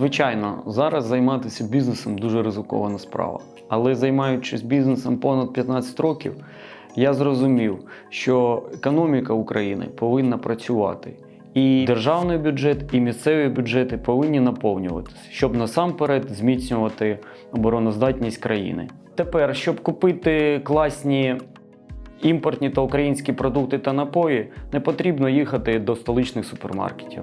Звичайно, зараз займатися бізнесом дуже ризикована справа. Але займаючись бізнесом понад 15 років, я зрозумів, що економіка України повинна працювати. І державний бюджет, і місцеві бюджети повинні наповнюватися, щоб насамперед зміцнювати обороноздатність країни. Тепер, щоб купити класні імпортні та українські продукти та напої, не потрібно їхати до столичних супермаркетів.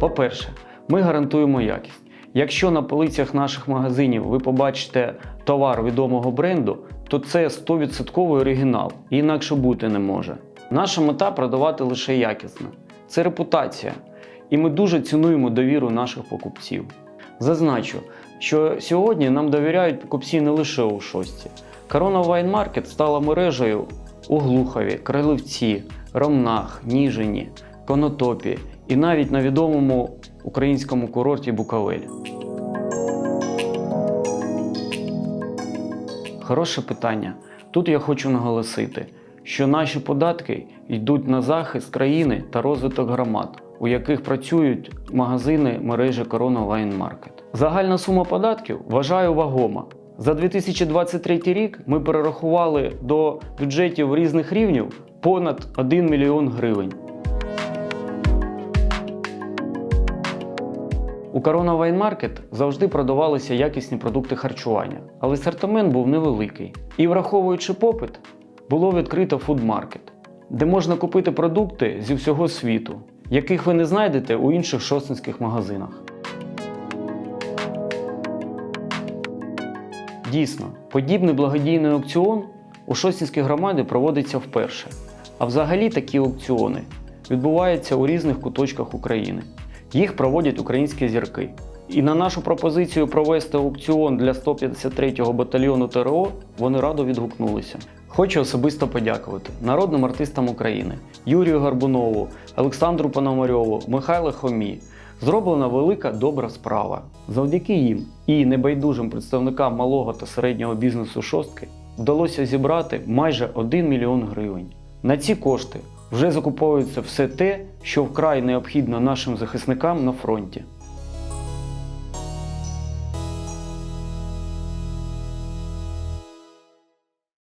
По-перше, ми гарантуємо якість. Якщо на полицях наших магазинів ви побачите товар відомого бренду, то це 100% оригінал інакше бути не може. Наша мета продавати лише якісно. Це репутація. І ми дуже цінуємо довіру наших покупців. Зазначу, що сьогодні нам довіряють покупці не лише у шості. Корона Wine Market стала мережею у Глухові, Крайливці, Ромнах, Ніжині, Конотопі і навіть на відомому українському курорті Буковель. Хороше питання. Тут я хочу наголосити, що наші податки йдуть на захист країни та розвиток громад, у яких працюють магазини мережі Corona Wine Market. Загальна сума податків вважаю вагома. За 2023 рік ми перерахували до бюджетів різних рівнів понад 1 мільйон гривень. У Corona Wine Market завжди продавалися якісні продукти харчування, але асортимент був невеликий. І враховуючи попит, було відкрито фудмаркет, де можна купити продукти зі всього світу, яких ви не знайдете у інших шостинських магазинах. Дійсно, подібний благодійний аукціон у Шостінській громаді проводиться вперше. А взагалі такі аукціони відбуваються у різних куточках України. Їх проводять українські зірки. І на нашу пропозицію провести аукціон для 153-го батальйону ТРО вони радо відгукнулися. Хочу особисто подякувати народним артистам України Юрію Гарбунову, Олександру Пономарьову, Михайлу Хомі. Зроблена велика добра справа. Завдяки їм і небайдужим представникам малого та середнього бізнесу шостки вдалося зібрати майже 1 мільйон гривень. На ці кошти вже закуповується все те, що вкрай необхідно нашим захисникам на фронті.